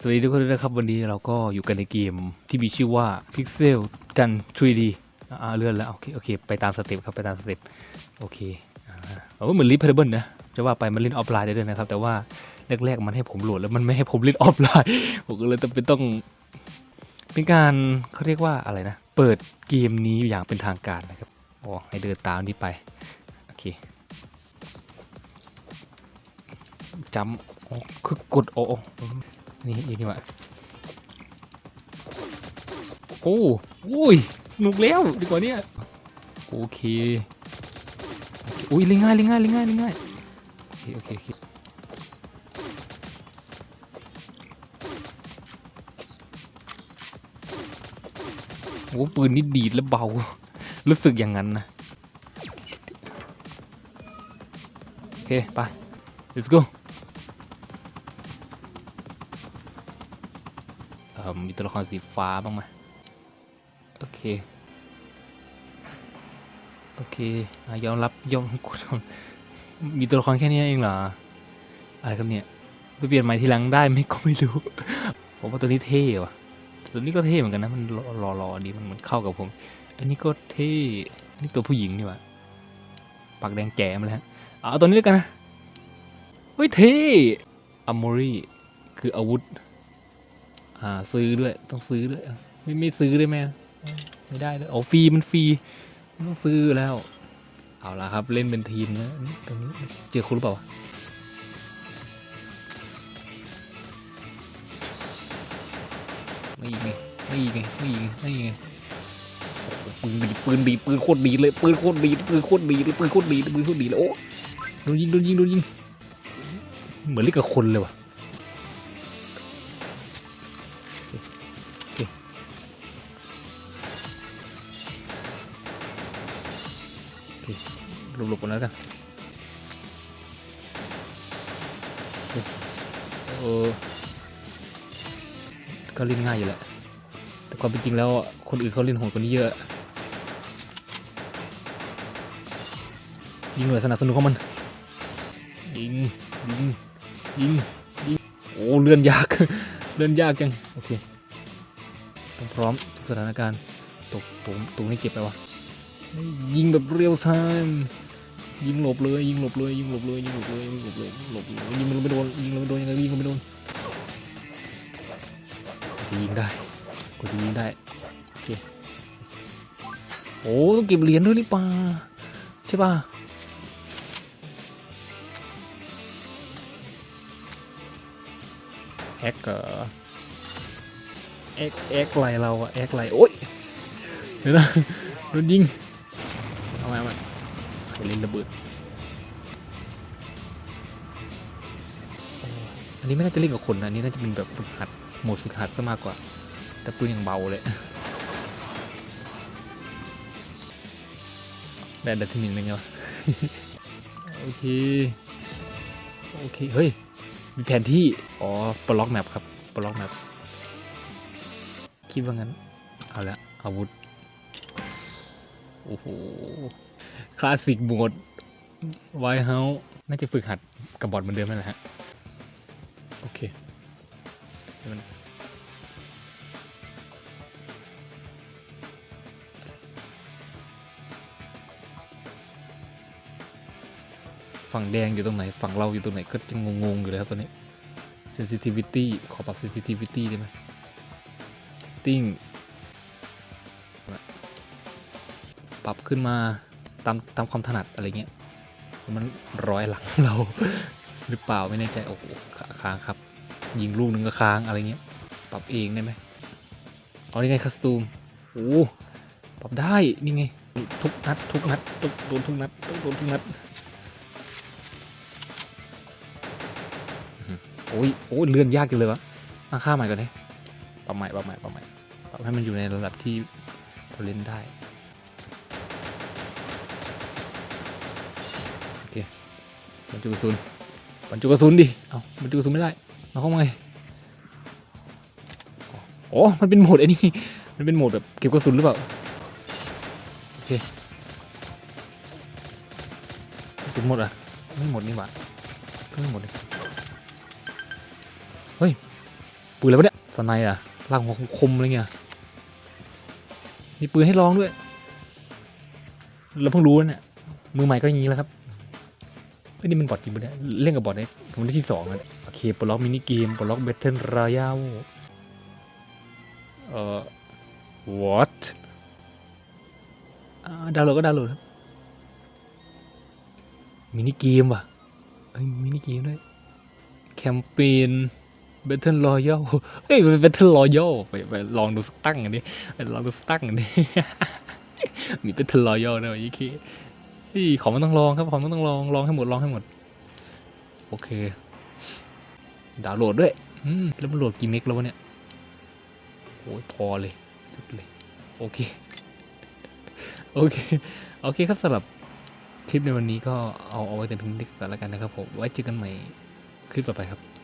สวัสดีทุกคนด้วยนะครับ วันนี้เราก็อยู่กันในเกมที่มีชื่อว่า Pixel กัน 3D อ่าเลื่อนแล้ว โอเคโอเค ไปตามสเต็ปครับ ไปตามสเต็ปโอเคอ่าเออเหมือนลิฟเพเบิลนะ จะว่าไปมันเล่นออฟไลน์ได้ด้วยนะครับ แต่ว่าแรกๆมันให้ผมโหลดแล้วมันไม่ให้ผมเล่นออฟไลน์ ผมก็เลยต้องเป็นต้อง เป็นการเขาเรียกว่าอะไรนะ เปิดเกมนี้อย่างเป็นทางการนะครับอ๋อให้เดินตามนี้ไปโอเคจำอ๋อคือกดโอ้ นี่นี่นี่วะโอ้โอ้ยสนุกแล้วดีกว่านี้โอเคอุ้ยล่นง่ายล่นง่ายล่นง่ายล่นง่ายโอเคโอเคโอเคโอ้ปืนนี่ดีดแล้วเบา รู้สึกอย่างนั้นนะโอเคไป let's go มีตัวละครสีฟ้าบ้างไหมโอเค โอเคอยอมรับยอมกดมีตัวละครแค่นี้เองเหรอ อะไรครับเนี่ยไปเปลี่ยนใหม่ทีหลังได้ไหมก็ไม่รู้ ผมว่าตัวนี้เท่ว่ะตัวนี้ก็เท่เหมือนกันนะ มันรอรอๆดี มันมันเข้ากับผม อันนี้ก็เท่ นี่ตัวผู้หญิงนี่ว่าปากแดงแจ๋มาแล้วเอาตัวนี้แล้วกันนะ เฮ้ยเท่อัมโมรีคืออาวุธ อ่าซื้อด้วยต้องซื้อด้วย ไม่ไม่ซื้อได้ไหมไม่ได้เลยอ๋อฟรีมันฟรีต้องซื้อแล้ว เอาละครับเล่นเป็นทีมนะตรงนี้เจอคุณหรือเปล่าวะนี่ไงนี่ไงนี่ไงนี่ไงโอ้โหปืนดีปืนดีปืนโคตรดีเลยปืนโคตรดีปืนโคตรดีเลยปืนโคตรดีปืนโคตรดีเลยโอ้โดนยิงโดนยิงโดนยิงเหมือนเล่นกับคนเลยว่ะ หลบๆกันแล้วกันโอเออก็เล่นง่ายอยู่แหละ แต่ความเป็นจริงแล้วคนอื่นเขาเล่นโหดกว่านี้เยอะยิงเลยสนับสนุนของมัน ยิง ยิง ยิง ยิง โอ้ เลื่อนยาก เลื่อนยากจัง โอเคต้องพร้อมทุกสถานการณ์ตกตรงตรงนี้เก็บไปวะ ยิงแบบเรียลไทม์ยิงหลบเลยยิงหลบเลยยิงหลบเลยยิงหลบเลยยิงหลบเลยหลบเลยยิงมันไม่โดนยิงมันไม่โดนยังไงยิงมันไม่โดนยิงได้กดยิงได้โอเคโอ้ต้องเก็บเหรียญด้วยนี่ป่าใช่ป่ะแอคเหรอแอคแอคไรเราอะแอคไรโอ๊ยเดี๋ยวนะโดนยิง เอามาเอามาใครเล่นระเบิด อันนี้ไม่น่าจะเล่นกับคนนะอันนี้น่าจะเป็นแบบฝึกหัดโหมดฝึกหัดซะมากกว่า แต่ปืนยังเบาเลยได้ดับที่หนึ่งเลยไงวะโอเค โอเค เฮ้ย มีแผนที่ อ๋อ ปล็อกแมปครับ ปล็อกแมปคิดว่างั้น เอาละอาวุธ โอ้โห คลาสสิกโหมดไวเฮาน่าจะฝึกหัดกับบอทเหมือนเดิมนั่นแหละฮะ โอเคมันฝั่งแดงอยู่ตรงไหน ฝั่งเราอยู่ตรงไหน ก็ยังงงๆอยู่เลยครับตอนนี้ sensitivity ขอปรับ sensitivity ได้ไหม setting ปรับขึ้นมาตามตามความถนัดอะไรเงี้ยมันร้อยหลังเราหรือเปล่าไม่แน่ใจโอ้โหค้างครับ ยิงลูกหนึ่งก็ค้างอะไรเงี้ยปรับเองได้ไหมเอานี่ไงคัสตูมโอ้ปรับได้นี่ไงทุกนัดทุกนัดทุกโดนทุกนัดโดนทุกนัดโอ้ยโอ้ยเลื่อนยากจังเลยวะตั้งค่าใหม่ก่อนเลยปรับใหม่ปรับใหม่ปรับใหม่ปรับให้มันอยู่ในระดับที่พอเล่นได้โอ เคบรรจุกระสุนบรรจุกระสุนดิ เอาบรรจุกระสุนไม่ได้เอาเข้ามาไงอ๋อมันเป็นโหมดไอ้นี่ มันเป็นโหมดแบบเก็บกระสุนหรือเปล่า โอเคกระสุนหมดอะ ไม่หมดนี่หว่าก็ไม่หมดเลยเฮ้ย ปืนอะไรวะเนี่ยสไนด์อะล่ากหัวคมๆอะไรเงี้ย มีปืนให้ลองด้วย เราเพิ่งรู้นะเนี่ย มือใหม่ก็อย่างนี้แหล้วครับ เฮ้ยนี่มันบอทจริงปะเนี่ยเล่นกับบอทได้ผมได้ที่สองแล้วเนี่ยโอเคปลดล็อกมินิเกมปลดล็อกเบทเทิลรอยัลเอ่อ what อ่าดาวน์โหลดก็ดาวน์โหลดครับมินิเกมว่ะเอ้ยมินิเกมด้วยแคมเปญ Battle Royale เฮ้ยมันเป็น Battle Royale ไปไปลองดูสักตั้งอันนี้ไปลองดูสักตั้งอันนี้มี Battle Royale ด้วยยี่เคเฮ้ ยของมันต้องลองครับของมันต้องลองลองให้หมดลองให้หมด โอเค ดาวน์โหลดด้วย อืมแล้วมันโหลดกี่เมกแล้ววะเนี่ยโอ้ยพอเลยยุดเลยโอเค โอเค โอเคครับสำหรับคลิปในวันนี้ก็เอาเอาไว้แต่เพียงเท่านี้ก่อนแล้วกันนะครับผม ไว้เจอกันใหม่คลิปต่อไปครับ